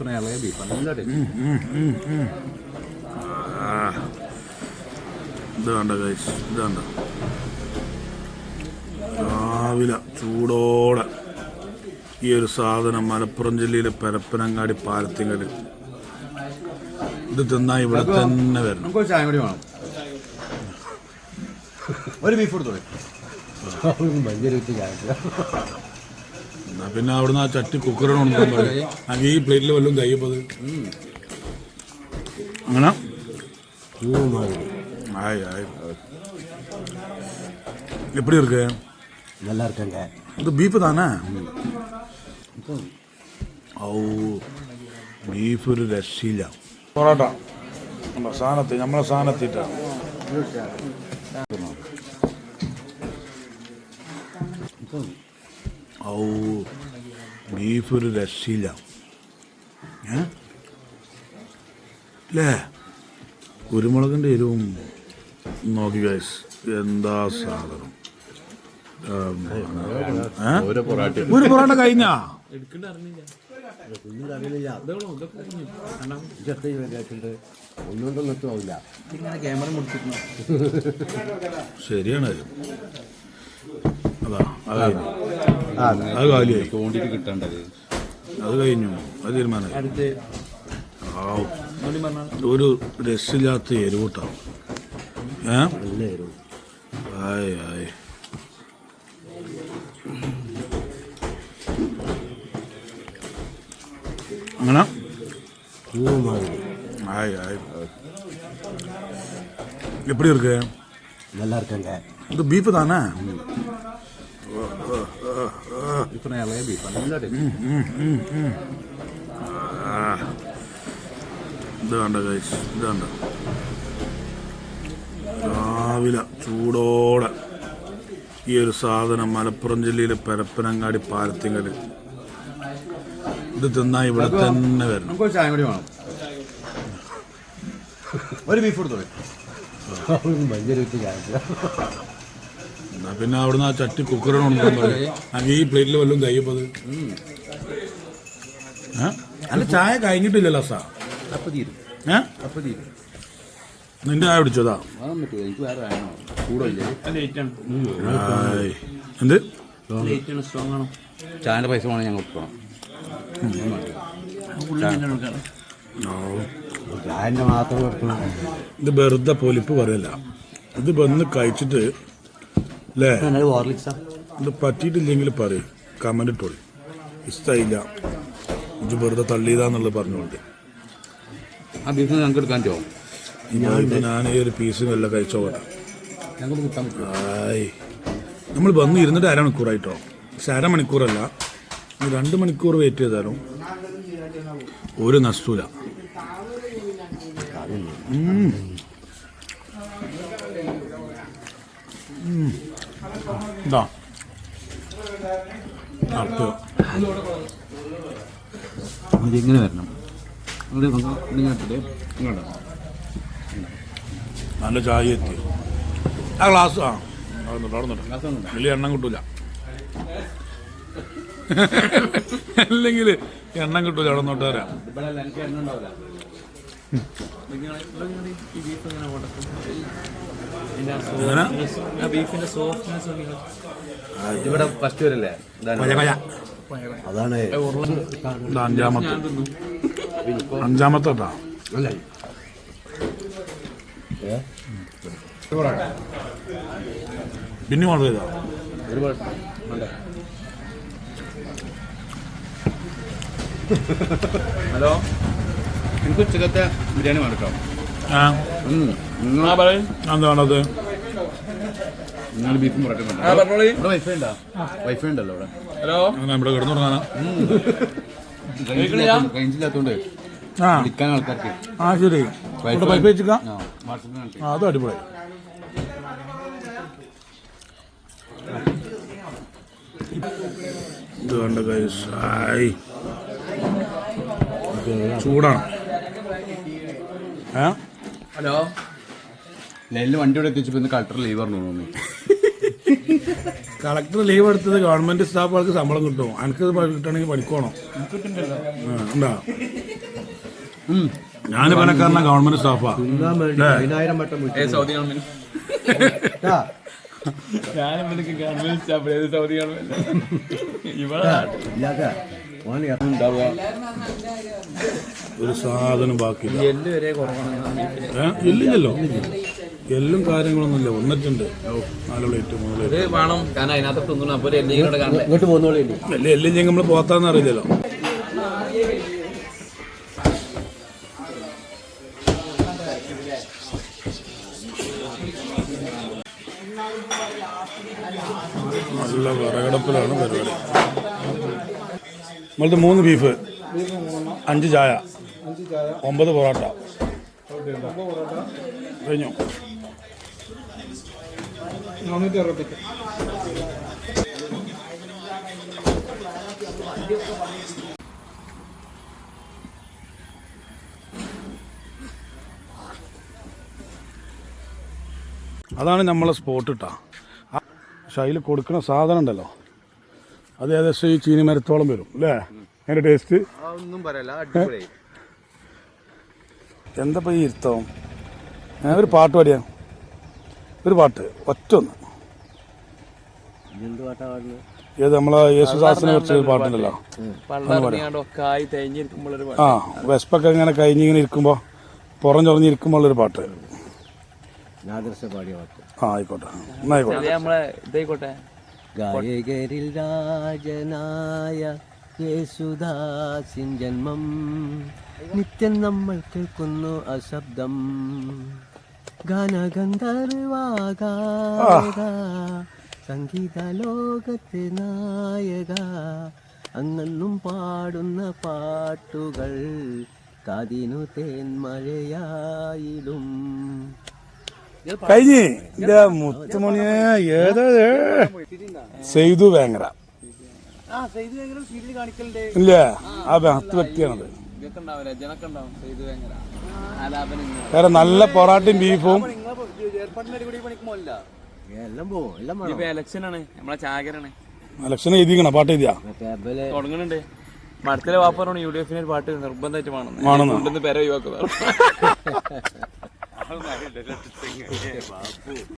ബീഫിനെ ഇളയ ബീഫ് നല്ല ഇതാണ്ട ഇത് ഇതാണ്ട രാവിലെ ചൂടോടെ ഈ ഒരു സാധനം മലപ്പുറം ജില്ലയിലെ പരപ്പനങ്ങാടി പാലത്തിങ്കൽ ഇത് തിന്നാ ഇവിടെ തന്നെ വരണം. ഒരു ചായ കൂടി വേണം. ഒരു ബീഫ് കൊടുത്തോളൂ ഭയങ്കര എന്നാ പിന്നെ അവിടുന്ന് ആ ചട്ടി കുക്കറിനോട് അങ്ങനെ ഈ പ്ലേറ്റിൽ വല്ലതും കയ്യപ്പത് അങ്ങനെ ആയി ആയി எப்படி இருக்கு நல்லா இருக்காங்க இது பீஃப் தானே ഔ ബീഫ് ഒരു രക്ഷയില്ല പൊറോട്ട നമ്മുടെ സാധനത്തിൽ നമ്മളെ സാധനത്തിട്ടാണ് ഔ ബീഫ് ഒരു രക്ഷയില്ല. ഏ? അല്ലേ കുരുമുളകിന്റെ എരിവും നോക്കി ഗൈസ് എന്താ സാധനം? ഒരു പൊറോട്ട കഴിഞ്ഞ? ശരിയാണ്. അതാ അതാ അത് കഴിഞ്ഞു അത് കാലിയായി തോണ്ടിട്ട് കിട്ടേണ്ടത് അത് കഴിഞ്ഞു അത് തീരുമാനമായി ആവു. ഒരു രസില്ലാത്ത എരിവൂട്ടാ ഏ നല്ല എരിവ് ആയ് ആയ് അങ്ങനെ ஆய் ஆய் எப்படி இருக்கு நல்லா இருக்காங்க இது பீஃப் தானே ബീഫിനെ ഇളയ ബീഫ് നല്ല ടേസ്റ്റ് ഇത് കണ്ട കഴിച്ച് ഇത് കണ്ട രാവിലെ ചൂടോടെ ഈ ഒരു സാധനം മലപ്പുറം ജില്ലയിലെ പരപ്പനങ്ങാടി പാലത്തിങ്കൽ. ഇത് തിന്നാ ഇവിടെ തന്നെ വരണം. ഒരു ബീഫ് കൊടുത്തോ ഭയങ്കര എന്നാ പിന്നെ അവിടുന്ന് ആ ചട്ടി കുക്കറിനോട് അങ്ങനെ ഈ പ്ലേറ്റിൽ വല്ലതും കയ്യപ്പത് അല്ല ചായ കഴിഞ്ഞിട്ടില്ലല്ലോ സാ. അപ്പം തീരും ഏ? അപ്പം തീരും നിന്റെ ചായ പിടിച്ചതാ എനിക്ക് വേറെ. എന്ത്? ചായന്റെ പൈസ വേണം ഞങ്ങൾ. ചായന്റെ മാത്രം ഇത് വെറുതെ പൊലിപ്പ് പറയല്ല. ഇത് വന്ന് കഴിച്ചിട്ട് അല്ലേ ഇത് പറ്റിയിട്ടില്ലെങ്കിൽ പറയും. കമന്റ് ഇട്ടോളി. ഇഷ്ടമായില്ല ഇത് വെറുതെ തള്ളിയതാന്നുള്ളത് പറഞ്ഞുകൊണ്ട് ആ ബീഫ് ഞങ്ങൾക്ക് എടുക്കാൻ ഞാൻ ഞാൻ ഈ ഒരു പീസും എല്ലാം കഴിച്ചോട്ടെ ആയി. നമ്മൾ വന്ന് ഇരുന്നിട്ട് അരമണിക്കൂറായിട്ടോ പക്ഷെ അരമണിക്കൂറല്ല രണ്ട് മണിക്കൂർ വെയിറ്റ് ചെയ്താലും ഒരു നഷ്ടൂല ഇതാ ഇതിങ്ങനെ വരണം? നല്ല ചായ എത്തി. ആ ഗ്ലാസ് ആ. ഒന്നും വലിയ എണ്ണം കിട്ടൂല. അല്ലെങ്കിൽ എണ്ണം കിട്ടൂല അവിടെ നോട്ട് ബീഫിന്റെ സോഫ്റ്റ്നെസ് ഇവിടെ ഫസ്റ്റ് വരല്ലേ അതാണ്. അഞ്ചാമത്തെ. അഞ്ചാമത്തെ അല്ല? പിന്നെ ഓർഡർ ചെയ്താ ഒരുപാട് ഹലോ? എനിക്ക് ഉച്ചക്കത്തെ ബിരിയാണി വേണം കേട്ടോ. ആ. നിങ്ങൾ ബീഫും ആ, പറഞ്ഞോളി. ഇവിടെ വൈഫൈ ഉണ്ടോ? വൈഫൈ ഉണ്ടല്ലോ ഇവിടെ. ഹലോ? ഇവിടെ കിടന്നു കഴിഞ്ഞില്ലാത്തോണ്ട് ആ. വിളിക്കാൻ ആൾക്കാർക്ക്. ആ ശരി. ഇവിടെ പൈപ്പ് വെച്ചിക്കാം? ആ വാട്സപ്പിൽ ആ അത് അടിപൊളി. ഇത് കണ്ട കൈസ് ചൂടാണ്. ഹലോ. ലൈനിൽ വണ്ടി ഇവിടെ എത്തിച്ചപ്പോ ഇന്ന് കളക്ടർ ലീവ് പറഞ്ഞു തോന്നി കളക്ടർ ലീവ് എടുത്തത് ഗവൺമെന്റ് സ്റ്റാഫുകൾക്ക് ശമ്പളം കിട്ടും. എനിക്ക് കിട്ടണമെങ്കിൽ പഠിക്കണോ ഉണ്ടാ? ഞാൻ പണക്കാരന ഗവൺമെന്റ് സ്റ്റാഫാ സൗദി ഗവൺമെന്റ് സ്റ്റാഫ് സൗദി ഇവിടെ ഒരു സാധനം ബാക്കിയില്ല. കുറവാണ്. എല്ലും കാര്യങ്ങളൊന്നുമില്ല. വന്നിട്ടുണ്ട്. നാല് പ്ലേറ്റ് മൂന്ന് പ്ലേറ്റ് എല്ലാം ചെയ്യും നമ്മൾ പോത്താന്ന് അറിയില്ലല്ലോ. നല്ല വിറകടപ്പിലാണ് പരിപാടി. നമ്മളത് മൂന്ന് ബീഫ്. അഞ്ച് ചായ. ഒമ്പത് പൊറോട്ട. കഴിഞ്ഞു? അതാണ് നമ്മളെ സ്പോട്ട് ഇട്ടാ പക്ഷെ അതിൽ കൊടുക്കുന്ന സാധനം ഉണ്ടല്ലോ. അത് ഏകദേശം ഈ ചീനി മരത്തോളം വരും അല്ലേ? അതിന്റെ ടേസ്റ്റ് ഒന്നും പറയല്ല എന്താ ഈ ഇരുത്തം? ഞാൻ ഒരു പാട്ട് പാടിയാ? ഒരു പാട്ട് ഒറ്റ ഒന്ന്. ഏത് നമ്മളെ യേശുദാസിനെ കുറിച്ച് പാട്ടുണ്ടല്ലോ ആ വിശപ്പൊക്കെ ഇങ്ങനെ കഴിഞ്ഞിങ്ങനെ ഇരിക്കുമ്പോൾ പുറം ചൊറഞ്ഞിരിക്കുമ്പോഴുള്ളൊരു പാട്ട്. ആ ആയിക്കോട്ടെ. എന്നായിക്കോട്ടെ ഗായകരിൽ രാജനായ യേശുദാസിൻ ജന്മം. നിത്യം നമ്മൾ കേൾക്കുന്നു അശബ്ദം. ഗാനഗന്ധർവാകാക സംഗീത ലോകത്തെ നായക. അങ്ങെന്നും പാടുന്ന പാട്ടുകൾ കാതിനു തേന്മഴയായിടും കഴിഞ്ഞ് എന്റെ മുത്തുമണിയെ ഏതാ സെയ്തു വേങ്ങര. ഇല്ല ആ പത്ത് വ്യക്തിയാണത് വേറെ നല്ല പൊറാട്ടും ബീഫും. ഇലക്ഷൻ എഴുതിക്കണ? പാട്ട് എഴുതിയാ? തുടങ്ങുന്നുണ്ട് മടത്തിലെ വാപ്പറോണ് യു ഡി എഫിന് ഒരു പാട്ട് നിർബന്ധമായിട്ട് വേണം. പേരെ കൊണ്ടുവന്ന് പേരെ ഒഴിവാക്കുക